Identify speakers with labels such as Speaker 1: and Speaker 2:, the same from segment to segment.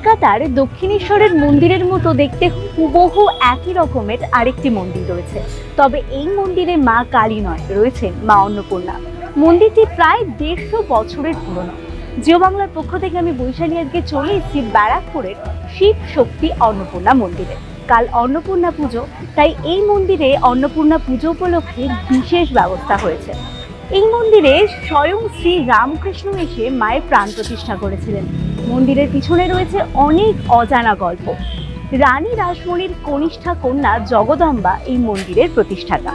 Speaker 1: কলকাতার দক্ষিণেশ্বরের মন্দিরের মতো দেখতে হুবহু একই রকমের আরেকটি মন্দির রয়েছে। তবে এই মন্দিরে মা কালী নয়, রয়েছেন মা অন্নপূর্ণা। মন্দিরটি প্রায় দেড়শো বছরের পুরনো। জিও বাংলার পক্ষ থেকে আমি বৈশালী আজকে চলে এসেছি ব্যারাকপুরের শিব শক্তি অন্নপূর্ণা মন্দিরে। কাল অন্নপূর্ণা পুজো, তাই এই মন্দিরে অন্নপূর্ণা পুজো উপলক্ষে বিশেষ ব্যবস্থা হয়েছে। এই মন্দিরে স্বয়ং শ্রী রামকৃষ্ণ এসে মায়ের প্রাণ প্রতিষ্ঠা করেছিলেন। মন্দিরের পিছনে রয়েছে অনেক অজানা গল্প। রানী রাসমণির কনিষ্ঠা কন্যা জগদম্বা এই মন্দিরের প্রতিষ্ঠাতা।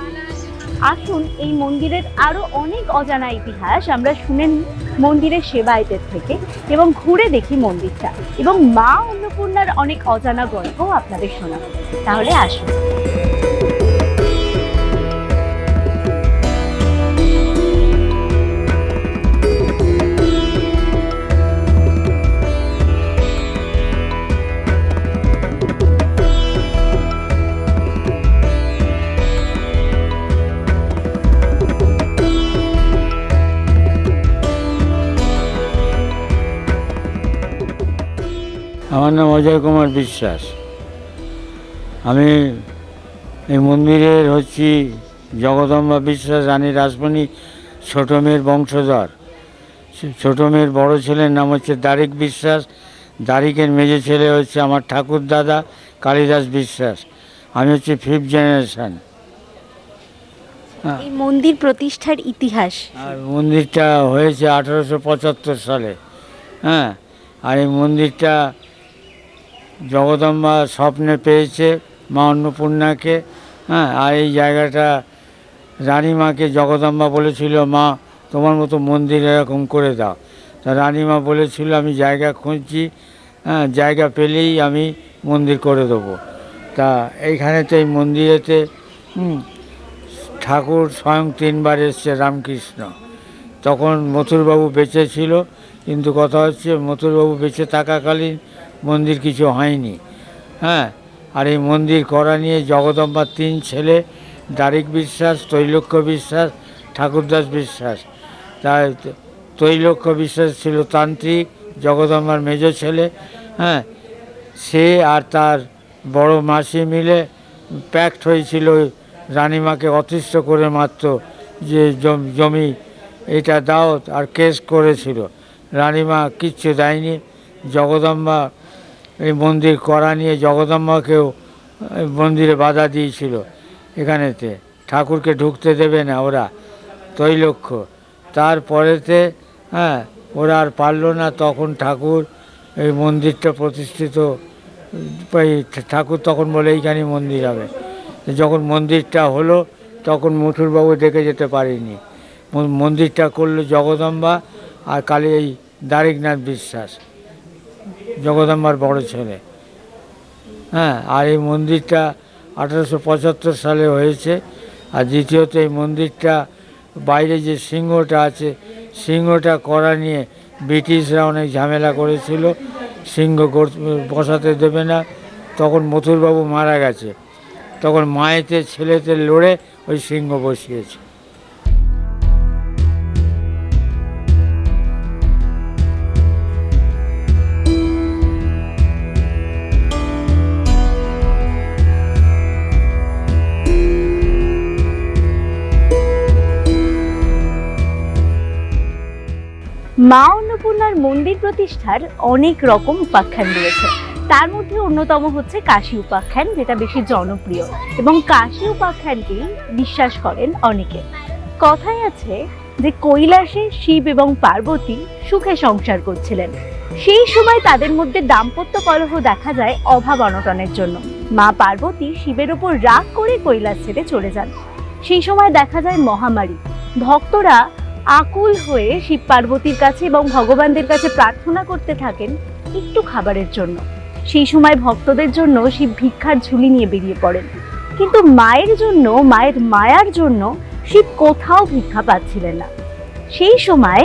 Speaker 1: আসুন, এই মন্দিরের আরও অনেক অজানা ইতিহাস আমরা শুনে নিই মন্দিরের সেবায়তের থেকে এবং ঘুরে দেখি মন্দিরটা। এবং মা অন্নপূর্ণার অনেক অজানা গল্প আপনাদের শোনাবো। তাহলে আসুন।
Speaker 2: নাম অজয় কুমার বিশ্বাস। আমি এই মন্দিরের হচ্ছি জগদম্বা বিশ্বাস রানী রাসমণি ছোট মেয়ের বংশধর। ছোট মেয়ের বড় ছেলের নাম হচ্ছে দারিক বিশ্বাস। দারিকের মেজে ছেলে হচ্ছে আমার ঠাকুর দাদা কালিদাস বিশ্বাস। আমি হচ্ছে ফিফথ জেনারেশান
Speaker 1: এই মন্দির প্রতিষ্ঠার ইতিহাস।
Speaker 2: আর মন্দিরটা হয়েছে আঠারোশো পঁচাত্তর সালে। হ্যাঁ আর এই মন্দিরটা জগদম্বা স্বপ্নে পেয়েছে মা অন্নপূর্ণাকে হ্যাঁ আর এই জায়গাটা রানীমাকে জগদম্বা বলেছিল, মা, তোমার মতো মন্দির এরকম করে দাও। তা রানীমা বলেছিল, আমি জায়গা খুঁজছি হ্যাঁ জায়গা পেলেই আমি মন্দির করে দেবো। তা এইখানেতে এই মন্দিরেতে ঠাকুর স্বয়ং তিনবার এসছে রামকৃষ্ণ। তখন মথুরবাবু বেঁচে ছিল কিন্তু কথা হচ্ছে, মথুরবাবু বেঁচে থাকাকালীন মন্দির কিছু হয়নি। হ্যাঁ আর এই মন্দির করা নিয়ে জগদম্বার তিন ছেলে, দারিক বিশ্বাস তৈলক্য বিশ্বাস, ঠাকুরদাস বিশ্বাস। তাই তৈলক্য বিশ্বাস ছিল তান্ত্রিক, জগদম্বার মেজ ছেলে হ্যাঁ সে আর তার বড় মাসি মিলে প্যাক্ট হয়েছিল রানীমাকে অতিষ্ঠ করে মাত্র যে জম- জমি এটা দাও আর কেস করেছিল। রানীমা কিচ্ছু দেয়নি। জগদম্বা এই মন্দির করা নিয়ে জগদম্বাকেও মন্দিরে বাধা দিয়েছিল এখানেতে। ঠাকুরকে ঢুকতে দেবে না ওরা, তৈলক্ষ। তারপরেতে হ্যাঁ ওরা আর পারল না, তখন ঠাকুর এই মন্দিরটা প্রতিষ্ঠিত ঠাকুর তখন বলে এইখানে মন্দির হবে। যখন মন্দিরটা হলো, তখন মথুরবাবু দেখে যেতে পারিনি। মন্দিরটা করল জগদম্বা আর কালী এই দারিকনাথ বিশ্বাস, জগদম্বার বড় ছেলে। হ্যাঁ আর এই মন্দিরটা আঠারোশো পঁচাত্তর সালে হয়েছে। আর দ্বিতীয়ত এই মন্দিরটা, বাইরে যে সিংহটা আছে, সিংহটা করা নিয়ে ব্রিটিশরা অনেক ঝামেলা করেছিল। সিংহ বসাতে দেবে না। তখন মথুরবাবু মারা গেছে। তখন মায়েতে ছেলেতে লড়ে ওই সিংহ বসিয়েছে।
Speaker 1: মা অন্নপূর্ণার মন্দির প্রতিষ্ঠার অনেক রকম উপাখ্যান রয়েছে। তার মধ্যে অন্যতম হচ্ছে কাশী উপাখ্যান, যেটা বেশি জনপ্রিয়। এবং কাশী উপাখ্যানকেই বিশ্বাস করেন অনেকে। কথায় আছে যে কৈলাসে শিব এবং পার্বতী সুখে সংসার করছিলেন। সেই সময় তাদের মধ্যে দাম্পত্য কলহ দেখা যায় অভাব অনটনের জন্য। মা পার্বতী শিবের ওপর রাগ করে কৈলাস ছেড়ে চলে যান। সেই সময় দেখা যায় মহামারী। ভক্তরা আকুল হয়ে শিব পার্বতীর কাছে এবং ভগবানদের কাছে প্রার্থনা করতে থাকেন একটু খাবারের জন্য। সেই সময় ভক্তদের জন্য শিব ভিক্ষার ঝুলি নিয়ে বেরিয়ে পড়েন। কিন্তু মায়ের জন্য, মায়ের মায়ার জন্য শিব কোথাও ভিক্ষা পাচ্ছিলেন না। সেই সময়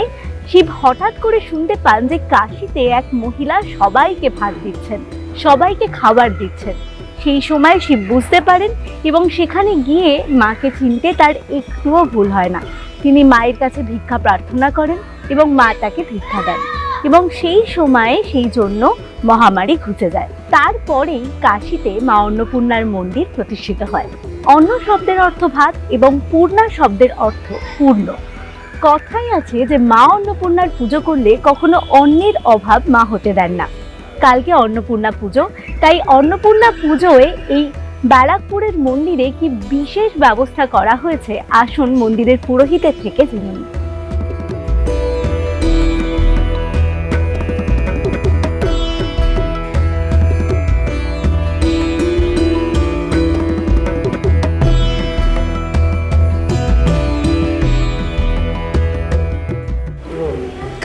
Speaker 1: শিব হঠাৎ করে শুনতে পান যে কাশিতে এক মহিলা সবাইকে ভাত দিচ্ছেন, সবাইকে খাবার দিচ্ছেন। সেই সময় শিব বুঝতে পারেন এবং সেখানে গিয়ে মাকে চিনতে তার একটুও ভুল হয় না। তিনি মায়ের কাছে ভিক্ষা প্রার্থনা করেন এবং মা তাকে ভিক্ষা দেন এবং সেই সময়ে সেই জন্য মহামারী ঘুচে যায়। তারপরেই কাশীতে মা অন্নপূর্ণার মন্দির প্রতিষ্ঠিত হয়। অন্ন শব্দের অর্থ ভাত এবং পূর্ণা শব্দের অর্থ পূর্ণ। কথাই আছে যে মা অন্নপূর্ণার পুজো করলে কখনো অন্নের অভাব মা হতে দেন না। কালকে অন্নপূর্ণা পুজো, তাই অন্নপূর্ণা পুজোয় এই ব্যারাকপুরের মন্দিরে কি বিশেষ ব্যবস্থা করা হয়েছে আসুন মন্দিরের পুরোহিতের থেকে জেনে নিই।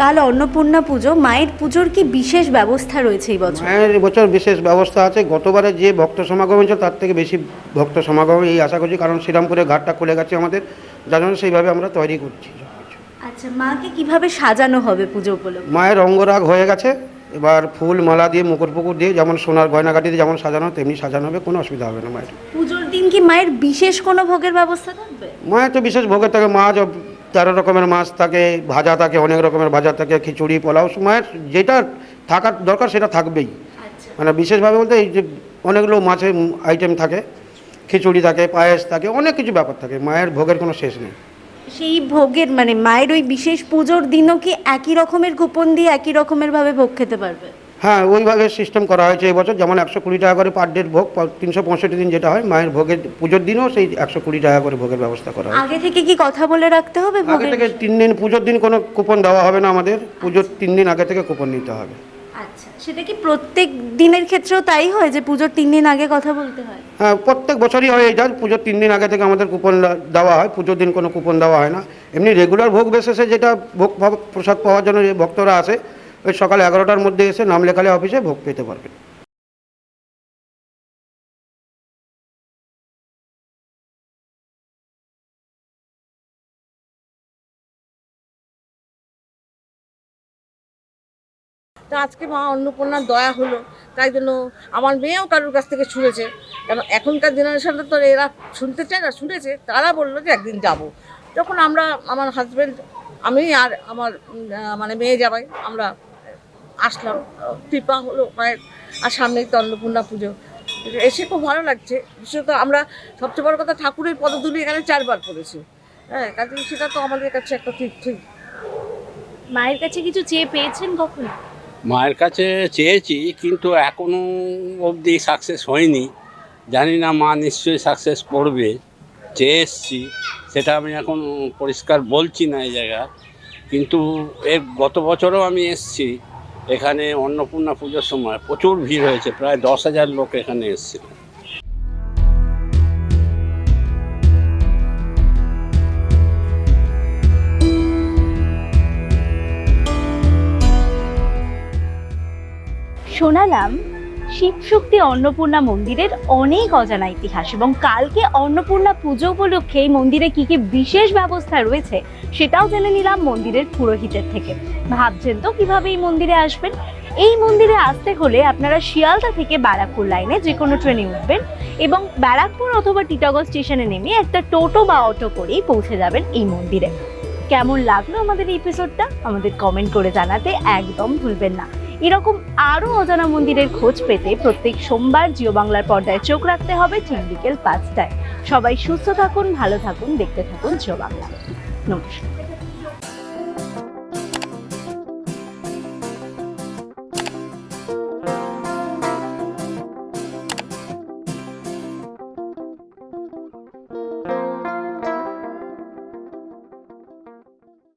Speaker 1: কাল অন্নপূর্ণা পুজো মায়ের পুজোর কি বিশেষ ব্যবস্থা রয়েছে এই বছর?
Speaker 3: মায়ের এবছর বিশেষ ব্যবস্থা আছে। গতবারে যে ভক্ত সমাগম হয়েছে তার থেকে বেশি ভক্ত সমাগম এই আশা করছি কারণ শ্রীরামপুরে ঘাটটা খুলে গেছে আমাদের। যার জন্য সেইভাবে আমরা তৈরি করছি।
Speaker 1: আচ্ছা মাকে কীভাবে সাজানো হবে পুজো উপলক্ষে?
Speaker 3: মায়ের অঙ্গরাগ হয়ে গেছে। এবার ফুল মালা দিয়ে মুকুট পুকুর দিয়ে যেমন সোনার গয়নাগাটি দিয়ে যেমন সাজানো তেমনি সাজানো হবে কোনো অসুবিধা হবে না মায়ের।
Speaker 1: পুজোর দিন কি মায়ের বিশেষ কোনো ভোগের ব্যবস্থা থাকবে?
Speaker 3: মায়ের তো বিশেষ ভোগের থাকে। মাছ তেরো রকমের মাছ থাকে ভাজা থাকে অনেক রকমের ভাজা থাকে খিচুড়ি পোলাও মায়ের যেটা থাকার দরকার সেটা থাকবেই।
Speaker 1: আচ্ছা।
Speaker 3: মানে বিশেষভাবে বলতে এই যে অনেকগুলো মাছের আইটেম থাকে খিচুড়ি থাকে পায়েস থাকে অনেক কিছু ব্যাপার থাকে মায়ের ভোগের কোনো শেষ নেই।
Speaker 1: সেই ভোগের মানে মায়ের ওই বিশেষ পুজোর দিনও কি একই রকমের কুপন দিয়ে একই রকমের ভাবে ভোগ খেতে পারবে?
Speaker 3: হ্যাঁ ওইভাবে সিস্টেম করা হয়েছে এবছর। যেমন একশো কুড়ি টাকা করে পার ডের ভোগ তিনশো পঁয়ষট্টি দিন যেটা হয় মায়ের ভোগের পুজোর দিনও সেই একশো কুড়ি টাকা করে ভোগের ব্যবস্থা করা হয়।
Speaker 1: আগে থেকে কি কথা বলে রাখতে হবে
Speaker 3: আগে থেকে তিন দিন পুজোর দিন কোনো কুপন দেওয়া হবে না আমাদের। পুজোর তিন দিন আগে থেকে কুপন নিতে হবে।
Speaker 1: আচ্ছা সেটা কি প্রত্যেক দিনের ক্ষেত্রেও তাই হয় যে পুজোর তিন দিন আগে কথা বলতে হয়?
Speaker 3: হ্যাঁ প্রত্যেক বছরই হয় এটা পুজোর তিন দিন আগে থেকে আমাদের কুপন দেওয়া হয়। পুজোর দিন কোনো কুপন দেওয়া হয় না। এমনি রেগুলার ভোগ বেসেসে যেটা ভোগ প্রসাদ পাওয়ার জন্য যে ভক্তরা আসে ওই সকাল এগারোটার মধ্যে এসে নাম লেখালে অফিসে ভোগ পেতে পারবেন
Speaker 4: তো আজকে মা অন্নপূর্ণার দয়া হলো, তাই জন্য আমার মেয়েও কারোর কাছ থেকে শুনেছে। কেন এখনকার জেনারেশনটা তো এরা শুনতে চায় না, শুনেছে, তারা বলল যে একদিন যাব। তখন আমরা, আমার হাজব্যান্ড আমি আর আমার মানে মেয়ে যাবাই আমরা আসলাম কৃপা হলো মায়ের আর সামনেই তো অন্নপূর্ণা পুজো। এসে খুব ভালো লাগছে। বিশেষত আমরা সবচেয়ে বড় কথা ঠাকুরের পদধূলি এখানে চারবার পড়েছি হ্যাঁ কাজে সেটা তো আমাদের কাছে একটা তীর্থই।
Speaker 1: মায়ের কাছে কিছু চেয়ে পেয়েছেন কখনো?
Speaker 5: মায়ের কাছে চেয়েছি কিন্তু এখনও অবধি সাকসেস হয়নি। জানি না মা নিশ্চয়ই সাকসেস করবে। চেয়ে এসছি সেটা আমি এখন পরিষ্কার বলছি না এই জায়গায়। কিন্তু এর গত বছরও আমি এসছি। এখানে অন্নপূর্ণা পুজোর সময় প্রচুর ভিড় হয়েছে প্রায় দশ হাজার লোক এখানে এসেছিল।
Speaker 1: শোনালাম শিবশক্তি অন্নপূর্ণা মন্দিরের অনেক অজানা ইতিহাস এবং কালকে অন্নপূর্ণা পুজো উপলক্ষে এই মন্দিরে কি কি বিশেষ ব্যবস্থা রয়েছে সেটাও জেনে নিলাম মন্দিরের পুরোহিতের থেকে। ভাবছেন তো কীভাবে এই মন্দিরে আসবেন? এই মন্দিরে আসতে হলে আপনারা শিয়ালদা থেকে ব্যারাকপুর লাইনে যে কোনো ট্রেনে উঠবেন এবং ব্যারাকপুর অথবা টিটাগড় স্টেশনে নেমে একটা টোটো বা অটো করেই পৌঁছে যাবেন এই মন্দিরে। কেমন লাগল আমাদের এপিসোডটা আমাদের কমেন্ট করে জানাতে একদম ভুলবেন না। এরকম আরও অজানা মন্দিরের খোঁজ পেতে প্রত্যেক সোমবার জিও বাংলার পর্দায় চোখ রাখতে হবে ঠিক বিকেল পাঁচটায়। সবাই সুস্থ থাকুন, ভালো থাকুন, দেখতে থাকুন জিও বাংলা। নমস্কার।